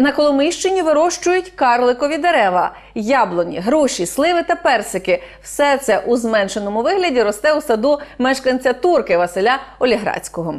На Коломийщині вирощують карликові дерева, яблуні, груші, сливи та персики. Все це у зменшеному вигляді росте у саду мешканця турки Василя Оліграцького.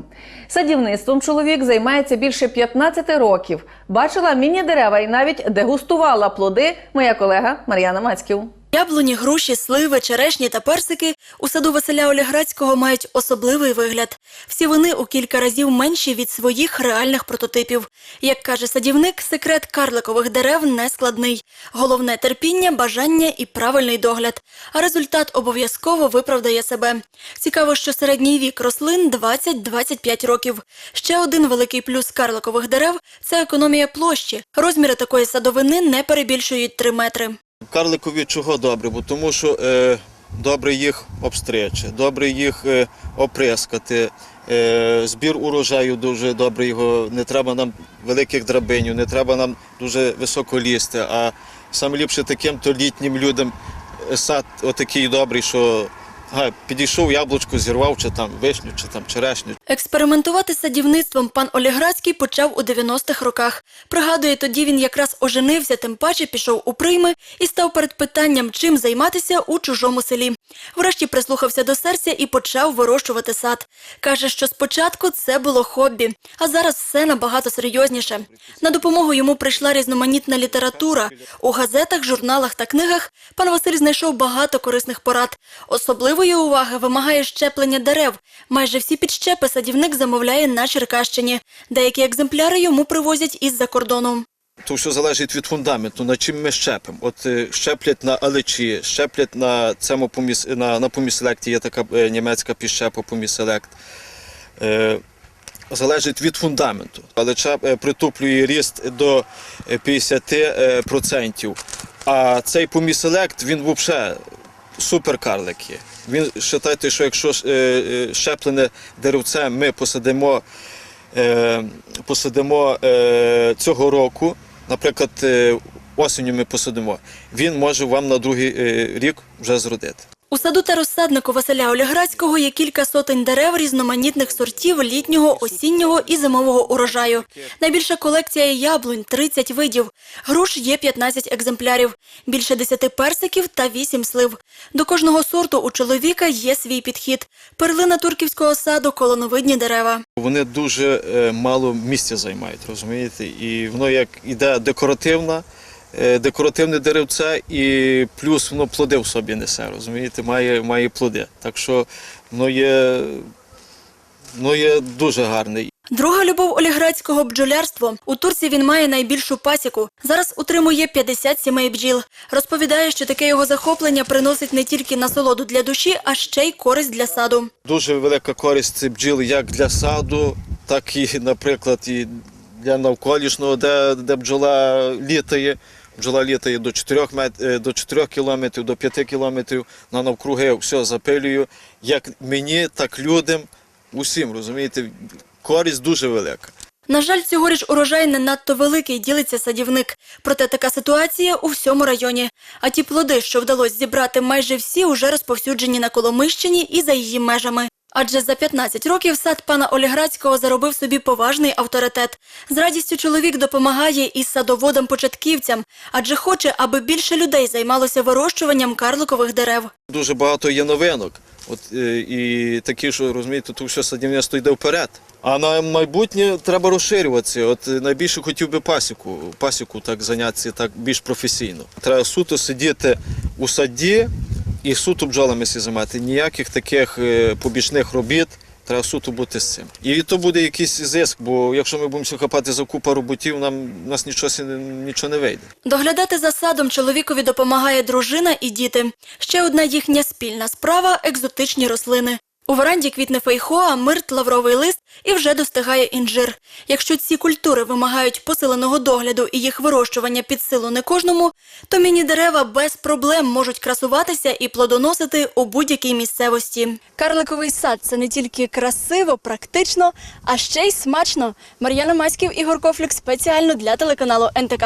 Садівництвом чоловік займається більше 15 років. Бачила міні-дерева і навіть дегустувала плоди моя колега Мар'яна Мацьків. Яблуні, груші, сливи, черешні та персики у саду Василя Оліграцького мають особливий вигляд. Всі вони у кілька разів менші від своїх реальних прототипів. Як каже садівник, секрет карликових дерев не складний. Головне терпіння, бажання і правильний догляд. А результат обов'язково виправдає себе. Цікаво, що середній вік рослин 20-25 років. Ще один великий плюс карликових дерев це економія площі. Розміри такої садовини не перебільшують 3 метри. Карликові чого добре? Бо тому що е, добре їх обстричі, добре їх е, оприскати. Е, збір урожаю дуже добре його. Не треба нам великих драбинів, не треба нам дуже високо лізти. А найліпше таким то літнім людям е, сад отакий добрий, що підійшов яблучко, зірвав, чи там вишню, чи там черешню. Експериментувати садівництвом пан Оліграцький почав у 90-х роках. Пригадує, тоді він якраз оженився, тим паче пішов у прийми і став перед питанням, чим займатися у чужому селі. Врешті прислухався до серця і почав вирощувати сад. Каже, що спочатку це було хобі, а зараз все набагато серйозніше. На допомогу йому прийшла різноманітна література. У газетах, журналах та книгах пан Василь знайшов багато корисних порад. Особливої уваги вимагає щеплення дерев. Майже всі підщепи садівник замовляє на Черкащині. Деякі екземпляри йому привозять із-за кордону. То все залежить від фундаменту, на чим ми щепимо. От е, щеплять на алечі, щеплять на цьому поміс, на, на поміселекті, є така е, німецька піщепа поміселект. Е, залежить від фундаменту. Алеча е, притуплює ріст до е, 50%. А цей поміселект, він взагалі суперкарлик є. Він вважає, що якщо е, е, щеплене деревце ми посадимо е, посадимо цього року, наприклад, осінню ми посадимо, він може вам на другий рік вже зродити. У саду та розсаднику Василя Оліграцького є кілька сотень дерев різноманітних сортів літнього, осіннього і зимового урожаю. Найбільша колекція яблунь – 30 видів. Груш є 15 екземплярів, більше 10 персиків та 8 слив. До кожного сорту у чоловіка є свій підхід. Перлина турківського саду – колоновидні дерева. Вони дуже е, мало місця займають, розумієте? І воно як іде декоративна, декоративне деревце, і плюс воно плоди в собі несе, розумієте, має, має плоди. Так що воно є, воно є дуже гарне. Друга любов Оліграцького – бджолярство. У Турці він має найбільшу пасіку. Зараз утримує 50 сімей бджіл. Розповідає, що таке його захоплення приносить не тільки насолоду для душі, а ще й користь для саду. Дуже велика користь бджіл як для саду, так і, наприклад, і для навколишнього, де, де бджола літає. Бджола літає до 4, мет... е, до 4 кілометрів, до 5 кілометрів, на навкруги все запилюю. Як мені, так людям, усім, розумієте, користь дуже велика. На жаль, цьогоріч урожай не надто великий, ділиться садівник. Проте така ситуація у всьому районі. А ті плоди, що вдалося зібрати майже всі, уже розповсюджені на Коломищині і за її межами. Адже за 15 років сад пана Оліграцького заробив собі поважний авторитет. З радістю чоловік допомагає і садоводам-початківцям, адже хоче, аби більше людей займалося вирощуванням карликових дерев. Дуже багато є новинок. От, е, і такі, що розумієте, тут все садівництво йде вперед. А на майбутнє треба розширюватися. От е, найбільше хотів би пасіку, пасіку так зайнятися так більш професійно. Треба суто сидіти у саді і суто бджолами займати. Ніяких таких е, побічних робіт. Треба суто бути з цим. І то буде якийсь зиск, бо якщо ми будемо хапати за купа роботів, нам у нас нічого, нічого не вийде. Доглядати за садом чоловікові допомагає дружина і діти. Ще одна їхня спільна справа – екзотичні рослини. У веранді квітне фейхоа, мирт, лавровий лист і вже достигає інжир. Якщо ці культури вимагають посиленого догляду і їх вирощування під силу не кожному, то міні-дерева без проблем можуть красуватися і плодоносити у будь-якій місцевості. Карликовий сад це не тільки красиво, практично, а ще й смачно. Мар'яна Маськів, Ігор Кофлік спеціально для телеканалу НТК.